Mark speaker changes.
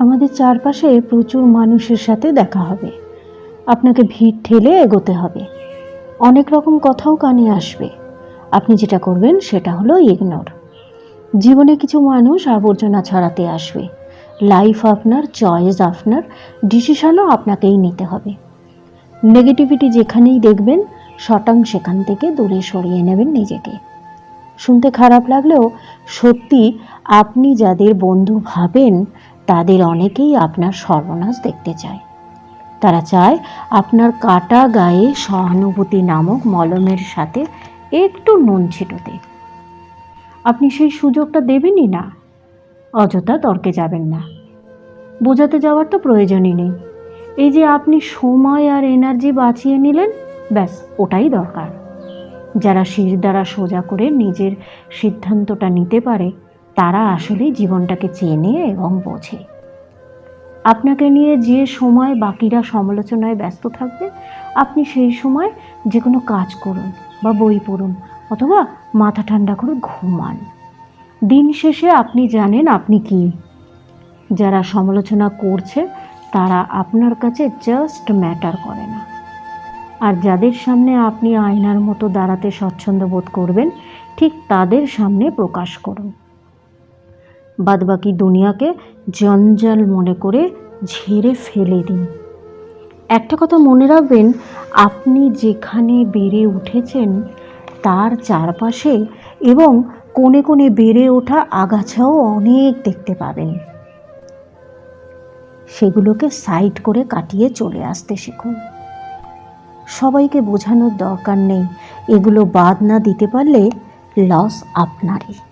Speaker 1: আমাদের চারপাশে প্রচুর মানুষের সাথে দেখা হবে। আপনাকে ভিড় ঠেলে এগোতে হবে। অনেক রকম কথাও কানে আসবে। আপনি যেটা করবেন সেটা হলো ইগনোর জীবনে কিছু মানুষ আবর্জনা ছড়াতে আসবে। লাইফ আপনার চয়েস আপনার ডিসিশনও আপনাকেই নিতে হবে। নেগেটিভিটি যেখানেই দেখবেন, শটাং সেখান থেকে দূরে সরিয়ে নেবেন নিজেকে। শুনতে খারাপ লাগলেও সত্যি আপনি যাদের বন্ধু ভাবেন তাদের অনেকেই আপনার সর্বনাশ দেখতে চায়। তারা চায় আপনার কাটা গায়ে সহানুভূতি নামক মলমের সাথে একটু নুন ছিটোতে। আপনি সেই সুযোগটা দেবেনই না। অযথা তর্কে যাবেন না। বোঝাতে যাওয়ার তো প্রয়োজনই নেই। এই যে আপনি সময় আর এনার্জি বাঁচিয়ে নিলেন, ব্যাস, ওটাই দরকার। যারা শির দ্বারা সোজা করে নিজের সিদ্ধান্তটা নিতে পারে তারা আসলেই জীবনটাকে চেনে এবং বোঝে। আপনাকে নিয়ে যে সময় বাকিরা সমালোচনায় ব্যস্ত থাকবে, আপনি সেই সময় যে কোনো কাজ করুন বা বই পড়ুন অথবা মাথা ঠান্ডা করে ঘুমান। দিন শেষে আপনি জানেন আপনি কি। যারা সমালোচনা করছে, তারা আপনার কাছে জাস্ট ম্যাটার করে না। আর যাদের সামনে আপনি আয়নার মতো দাঁড়াতে স্বচ্ছন্দ বোধ করবেন, ঠিক তাদের সামনে প্রকাশ করুন। বাদবাকি দুনিয়াকে জঞ্জাল মনে করে ঝেড়ে ফেলে দিন। একটা কথা মনে রাখবেন, আপনি যেখানে বেড়ে উঠেছেন, তার চারপাশে এবং কোণে কোণে বেড়ে ওঠা আগাছাও অনেক দেখতে পাবেন। সেগুলোকে সাইড করে কাটিয়ে চলে আসতে শিখুন। সবাইকে বোঝানোর দরকার নেই, এগুলো বাদ না দিতে পারলে লস আপনারই।